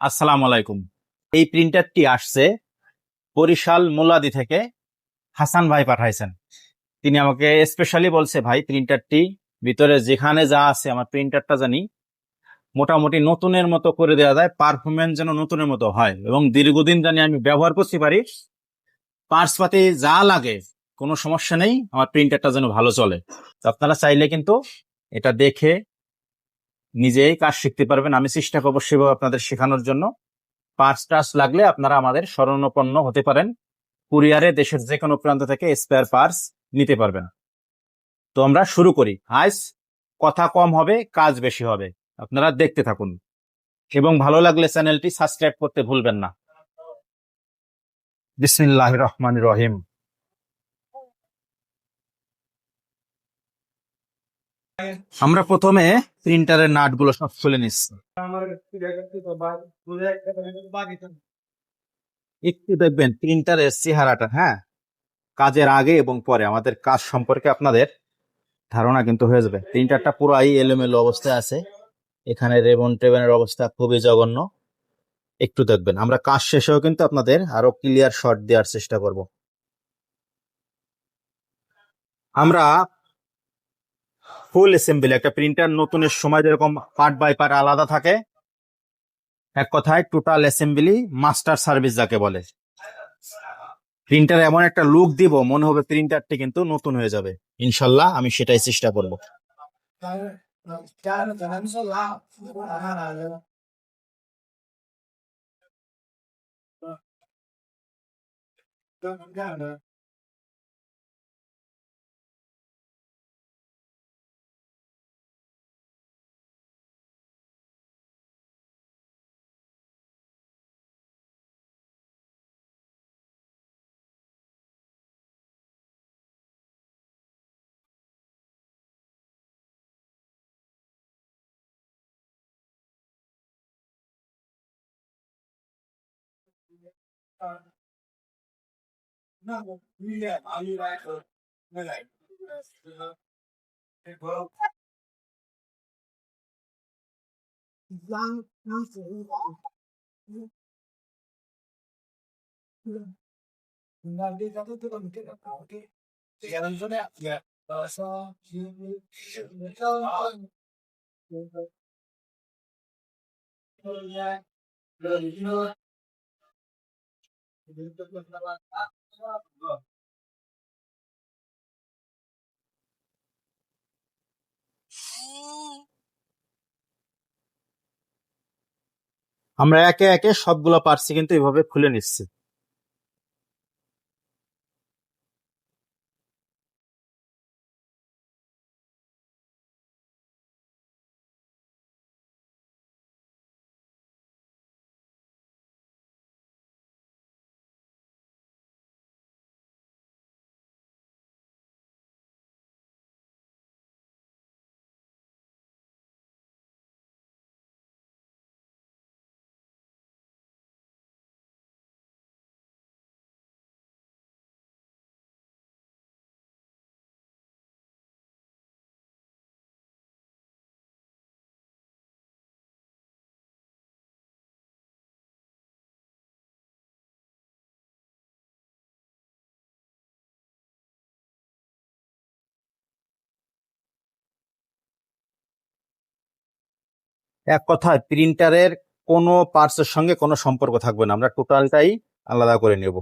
আসসালামু আলাইকুম। এই প্রিন্টারটি আসছে বরিশাল মোলাদি থেকে হাসান ভাই পাঠাইছেন। তিনি আমাকে স্পেশালি বলছে, ভাই, প্রিন্টারটি ভিতরে যেখানে যা আছে, আমার প্রিন্টারটা জানি, মোটামুটি নতুনের মতো করে দেওয়া যায় পারফরমেন্স যেন নতুনের মতো হয় এবং দীর্ঘদিন জানি আমি ব্যবহার করতে পারি পার্স পাতি যা লাগে, কোনো সমস্যা নেই, আমার প্রিন্টারটা যেন ভালো চলে। আপনারা চাইলে কিন্তু এটা দেখে নিজেই কাজ শিখতে পারবেন। আমি চেষ্টা করব সেভাবে আপনাদের শেখানোর জন্য। পার্স টার্স লাগলে আপনারা আমাদের স্মরণপন্ন হতে পারেন। কুরিয়ারে দেশের যে কোনো প্রান্ত থেকে স্পেয়ার পার্স নিতে পারবেন। তো আমরা শুরু করি। আইস কথা কম হবে, কাজ বেশি হবে। আপনারা দেখতে থাকুন। এবং ভালো লাগলে চ্যানেলটি সাবস্ক্রাইব করতে ভুলবেন না। বিসমিল্লাহ রহমান রহিম। আমরা প্রথমে প্রিন্টারের নাটগুলো সব খুলে নিচ্ছি। একটু দেখবেন প্রিন্টারের চেহারাটা হ্যাঁ? কাজের আগে এবং পরে, আমাদের কাজ সম্পর্কে আপনাদের ধারণা কিন্তু হয়ে যাবে। প্রিন্টারটা পুরাই এলোমেলো অবস্থায় আছে। এখানে রেবন টেবনের অবস্থা খুবই জঘন্য। একটু দেখবেন, আমরা কাজ শেষেও কিন্তু আপনাদের আরও ক্লিয়ার শট দেওয়ার চেষ্টা করব। আমরা ফুল অ্যাসেম্বলি একটা প্রিন্টার নতুনের সময় যেরকম পার্ট বাই পার্ট আলাদা থাকে, এক কথায় টোটাল অ্যাসেম্বলি মাস্টার সার্ভিস যাকে বলে। প্রিন্টার এমন একটা লুক দিব, মনে হবে প্রিন্টারটি কিন্তু নতুন হয়ে যাবে। ইনশাল্লাহ আমি সেটাই চেষ্টা করব। 呃，那个医院拿一来喝，那个是那个，让让服务房，嗯，嗯，那你那都都能听得到的，这些人说的也，呃，说因为是那个，那个，那个，那个。আমরা একে একে সবগুলো পার্সি কিন্তু এভাবে খুলে নিচ্ছি। এক কথায় প্রিন্টারের কোনো পার্টসের সঙ্গে কোনো সম্পর্ক থাকবে না। আমরা টোটালটাই আলাদা করে নেব।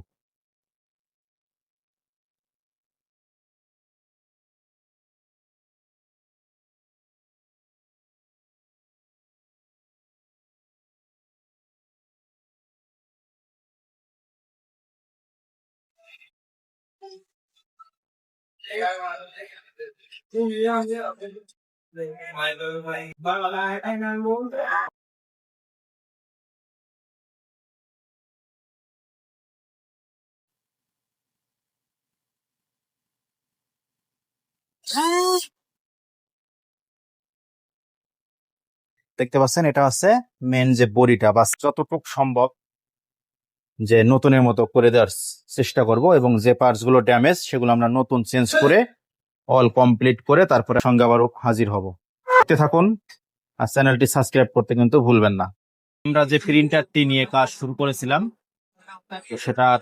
দেখতে পাচ্ছেন, এটা হচ্ছে মেন যে বডিটা বা যতটুকু সম্ভব যে নতুনের মতো করে দেওয়ার চেষ্টা করব এবং যে পার্টসগুলো ড্যামেজ সেগুলো আমরা নতুন চেঞ্জ করে অল কমপ্লিট করে তারপরে সঙ্গে আবারও হাজির হব। দেখতে থাকুন আর চ্যানেলটি সাবস্ক্রাইব করতে কিন্তু ভুলবেন না। আমরা যে প্রিন্টারটি নিয়ে কাজ শুরু করেছিলাম সেটার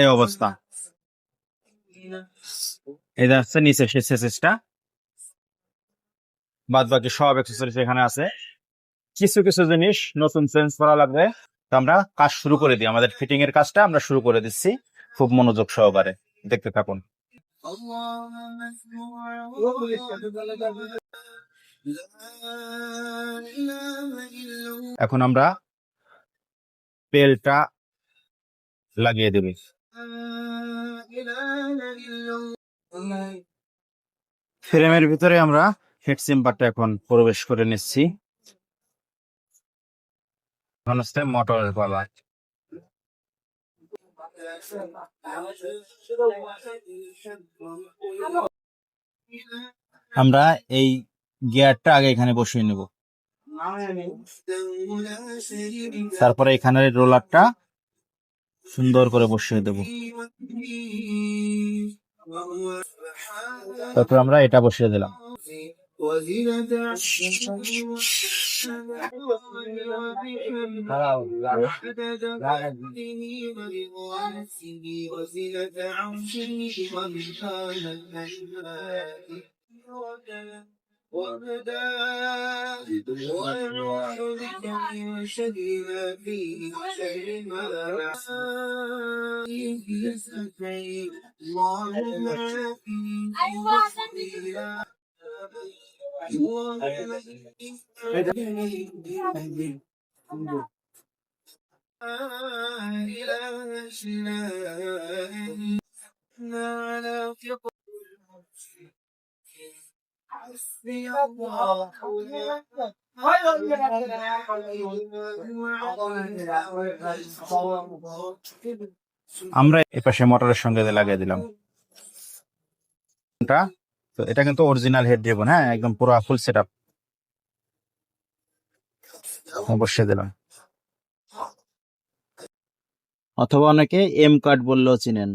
এই অবস্থা। এটা হচ্ছে নিচে সেসেসটা বাদ বাকি সব অ্যাক্সেসরিজ এখানে আছে। কিছু কিছু জিনিস নতুন চেঞ্জ করা লাগবে। তো আমরা কাজ শুরু করে দিই। আমাদের ফিটিং এর কাজটা আমরা শুরু করে দিচ্ছি খুব মনোযোগ সহকারে। দেখতে থাকুন। এখন আমরা পেলটা লাগিয়ে দেব। ফ্রেমের ভিতরে আমরা হেড চেম্বারটা এখন প্রবেশ করে নিচ্ছি। হচ্ছে মোটরের পালা আমরা এই গিয়ারটা আগে এখানে বসিয়ে নেব। তারপরে এখানের রোলারটা সুন্দর করে বসিয়ে দেব। তারপর আমরা এটা বসিয়ে দিলাম। وزنة عرشه ومثال الأنبياء ومداد وأنواع ذكر وشديد فيه شر ملائكه يستطيع الله ما فيه আমরা এপাশে মোটরের সঙ্গে লাগিয়ে দিলাম। তো এটা কিন্তু অরিজিনাল হেড দেবো হ্যাঁ? একদম পুরো ফুল সেট আপ অবশ্যই দিলাম। অথবা অনেকে এম কার্ড বললেও চিনেন।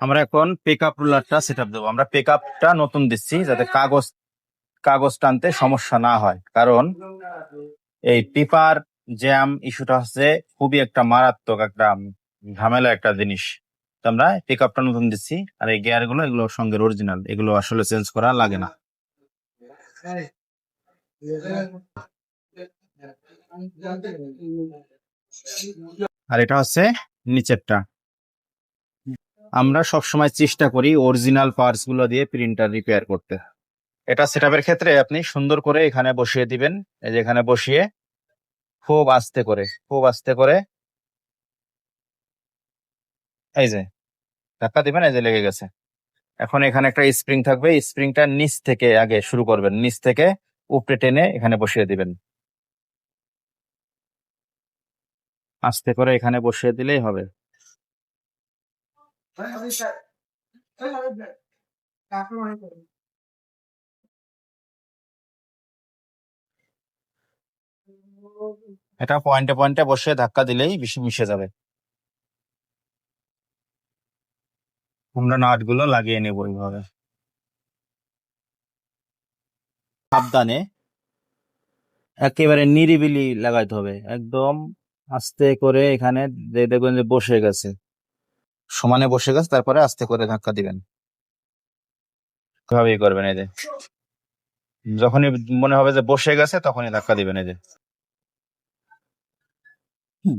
আমরা এখন পিক আপ রুলারটা সেট আপ দেবো। আমরা পিক আপটা নতুন দিচ্ছি যাতে কাগজ কাগজ টানতে সমস্যা না হয়। কারণ এই পেপার জ্যাম ইস্যুটা হচ্ছে খুবই একটা মারাত্মক একটা ঝামেলা একটা জিনিস। তো আমরা পিক আপটা নতুন দিচ্ছি আর এই গিয়ারগুলো এগুলো সঙ্গে অরিজিনাল এগুলো আসলে চেঞ্জ করা লাগে না। আর এটা হচ্ছে নিচেরটা। আমরা সব সময় চেষ্টা করি অরিজিনাল পার্টসগুলো দিয়ে প্রিন্টার রিপেয়ার করতে। এটা সেটআপের ক্ষেত্রে আপনি সুন্দর করে এখানে বসিয়ে দিবেন। এই যে এখানে বসিয়ে খুব আস্তে করে, খুব আস্তে করে এই যে, ধাক্কা দিবেন, এই যে লেগে গেছে। এখন এখানে একটা স্প্রিং থাকবে স্প্রিংটা নিচ থেকে আগে শুরু করবেন। নিচ থেকে উপরে টেনে এখানে বসিয়ে দিবেন। আস্তে করে এখানে বসিয়ে দিলেই হবে। এটা পয়েন্টে পয়েন্টে বসে ধাক্কা দিলেই বেশি মিশে যাবে। আমরা নাটগুলো লাগিয়ে নেব এইভাবে। সাবধানে। একেবারে নিরিবিলি লাগাইতে হবে। একদম আস্তে করে এখানে দেখবেন যে বসে গেছে। সমানে বসে গেছে তারপরে আস্তে করে ধাক্কা দিবেন। ভাবেই করবেন এই যে। যখনই মনে হবে যে বসে গেছে তখনই ধাক্কা দিবেন এই যে। হুম।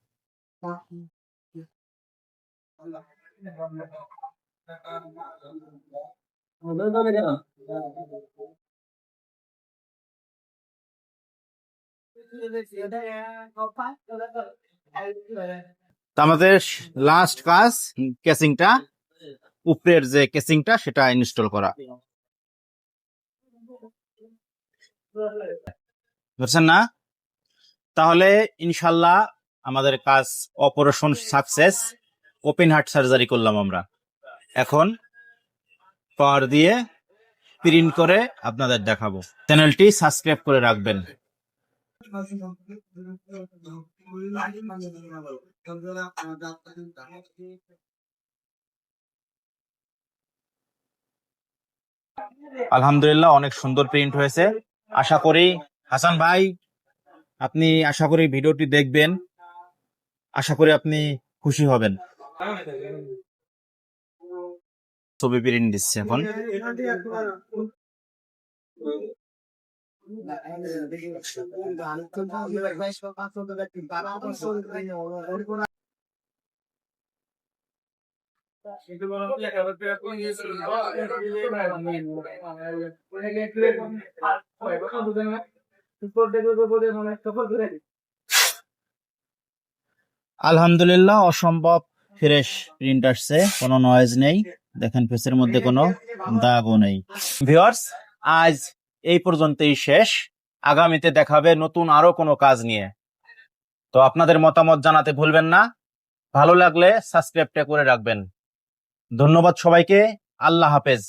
আমাদের লাস্ট কাজ কেসিংটা উপরের যে কেসিংটা সেটা ইনস্টল করা। বুঝছেন না? তাহলে ইনশাল্লাহ আমাদের কাজ operation success open heart surgery করলাম আমরা। এখন পাওয়ার দিয়ে প্রিন্ট করে আপনাদের দেখাবো। চ্যানেলটি সাবস্ক্রাইব করে রাখবেন। আলহামদুলিল্লাহ, অনেক সুন্দর প্রিন্ট হয়েছে। আশা করি, হাসান ভাই, আপনি আশা করি ভিডিওটি দেখবেন। আশা করি আপনি খুশি হবেন। ছবি প্রিন্ট দিচ্ছে এখন। আলহামদুলিল্লাহ, অসম্ভব। ফ্রেশ প্রিন্ট আসছে, কোনো নয়েজ নেই। দেখেন ফেসের মধ্যে কোনো দাগও নেই। ভিউয়ার্স আজ এই পর্যন্তই শেষ। আগামীতে দেখাবে নতুন আরও কোনো কাজ নিয়ে। তো আপনাদের মতামত জানাতে ভুলবেন না। ভালো লাগলে সাবস্ক্রাইবটা করে রাখবেন। ধন্যবাদ সবাইকে। আল্লাহ হাফেজ।